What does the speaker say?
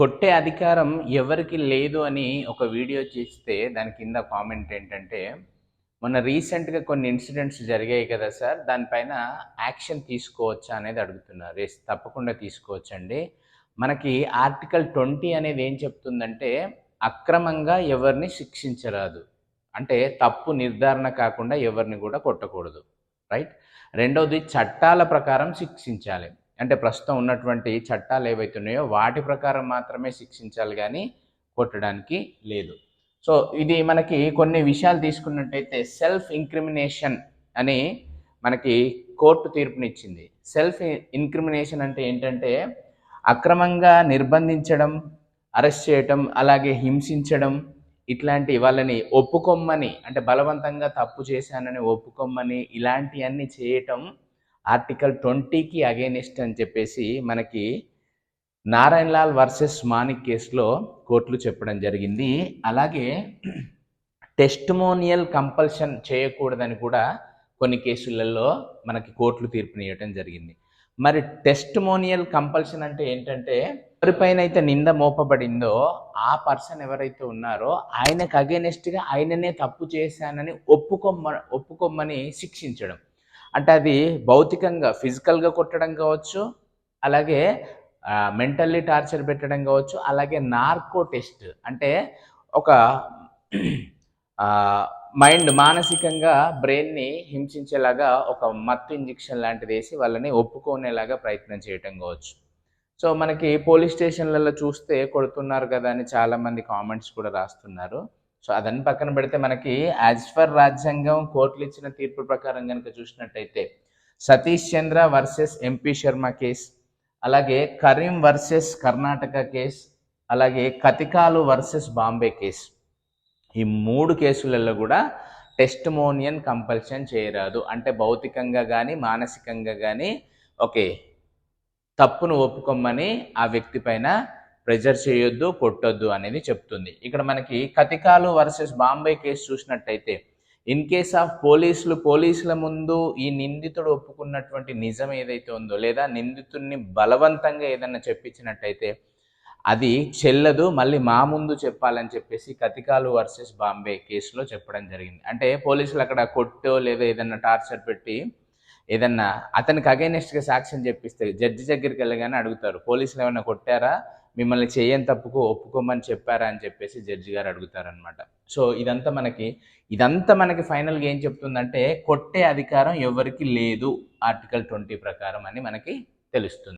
కొట్టే అధికారం ఎవరికి లేదు అని ఒక వీడియో చేస్తే దాని కింద కామెంట్ ఏంటంటే మొన్న రీసెంట్గా కొన్ని ఇన్సిడెంట్స్ జరిగాయి కదా సార్ దానిపైన యాక్షన్ తీసుకోవచ్చా? అనేది అడుగుతున్నారు. ఎస్ తప్పకుండా తీసుకోవచ్చండి. మనకి ఆర్టికల్ ట్వంటీ అనేది ఏం చెప్తుందంటే అక్రమంగా ఎవరిని శిక్షించరాదు. అంటే తప్పు నిర్ధారణ కాకుండా ఎవరిని కూడా కొట్టకూడదు. రైట్ రెండవది చట్టాల ప్రకారం శిక్షించాలి. అంటే ప్రస్తుతం ఉన్నటువంటి చట్టాలు ఏవైతే ఉన్నాయో వాటి ప్రకారం మాత్రమే శిక్షించాలి కానీ కొట్టడానికి లేదు. సో ఇది మనకి కొన్ని విషయాలు తీసుకున్నట్టయితే సెల్ఫ్ ఇంక్రిమినేషన్ అని మనకి కోర్టు తీర్పునిచ్చింది. సెల్ఫ్ ఇంక్రిమినేషన్ అంటే ఏంటంటే అక్రమంగా నిర్బంధించడం అరెస్ట్ చేయటం అలాగే హింసించడం ఇట్లాంటి వాళ్ళని ఒప్పుకొమ్మని అంటే బలవంతంగా తప్పు చేశానని ఒప్పుకొమ్మని ఇలాంటివన్నీ చేయటం ఆర్టికల్ ట్వంటీకి అగేనిస్ట్ అని చెప్పేసి మనకి నారాయణ లాల్ వర్సెస్ మానిక్ కేసులో కోర్టులు చెప్పడం జరిగింది. అలాగే టెస్టిమోనియల్ కంపల్షన్ చేయకూడదని కూడా కొన్ని కేసులలో మనకి కోర్టులు తీర్పునియటం జరిగింది. మరి టెస్టిమోనియల్ కంపల్షన్ అంటే ఏంటంటే ఎవరిపైన అయితే నింద మోపబడిందో ఆ పర్సన్ ఎవరైతే ఉన్నారో ఆయనకు అగేనెస్ట్గా ఆయననే తప్పు చేశానని ఒప్పుకొమ్మ ఒప్పుకొమ్మని శిక్షించడం. అంటే అది భౌతికంగా ఫిజికల్గా కొట్టడం కావచ్చు అలాగే మెంటల్లీ టార్చర్ పెట్టడం కావచ్చు అలాగే నార్కో టెస్ట్ అంటే ఒక మైండ్ మానసికంగా బ్రెయిన్ని హింసించేలాగా ఒక మత్తు ఇంజెక్షన్ లాంటిది వేసి వాళ్ళని ఒప్పుకునేలాగా ప్రయత్నం చేయటం కావచ్చు. సో మనకి పోలీస్ స్టేషన్లలో చూస్తే కొడుతున్నారు కదా అని చాలామంది కామెంట్స్ కూడా రాస్తున్నారు. సో అదని పక్కన పెడితే మనకి యాజ్ ఫర్ రాజ్యాంగం కోర్టులు ఇచ్చిన తీర్పు ప్రకారం కనుక చూసినట్టయితే Satish Chandra versus MP Sharma case అలాగే కరీం వర్సెస్ కర్ణాటక కేస్ అలాగే కతికాలు వర్సెస్ బాంబే కేస్. ఈ మూడు కేసులలో కూడా టెస్ట్మోనియన్ కంపల్షన్ చేయరాదు. అంటే భౌతికంగా కానీ మానసికంగా కానీ ఓకే తప్పును ఒప్పుకోమని ఆ వ్యక్తి పైన ప్రెజర్ చేయొద్దు కొట్టొద్దు అనేది చెప్తుంది. ఇక్కడ మనకి కతికాలు వర్సెస్ బాంబే కేసు చూసినట్టయితే ఇన్ కేస్ ఆఫ్ పోలీసులు పోలీసుల ముందు ఈ నిందితుడు ఒప్పుకున్నటువంటి నిజం ఏదైతే ఉందో లేదా నిందితుడిని బలవంతంగా ఏదన్నా చెప్పించినట్టయితే అది చెల్లదు మళ్ళీ మా ముందు చెప్పాలని చెప్పేసి కతికాలు వర్సెస్ బాంబే కేసులో చెప్పడం జరిగింది. అంటే పోలీసులు అక్కడ కొట్టో లేదా ఏదన్నా టార్చర్ పెట్టి ఏదన్నా అతనికి అగైనెస్ట్గా సాక్ష్యం చెప్పిస్తే జడ్జి దగ్గరికి వెళ్ళగానే అడుగుతారు పోలీసులు ఏమైనా కొట్టారా? మిమ్మల్ని చేయని తప్పుకు ఒప్పుకోమని చెప్పారా అని చెప్పేసి జడ్జి గారు అడుగుతారనమాట సో ఇదంతా మనకి ఇదంతా మనకి ఫైనల్గా ఏం చెప్తుందంటే కొట్టే అధికారం ఎవరికి లేదు ఆర్టికల్ ట్వంటీ ప్రకారం అని మనకి తెలుస్తుంది.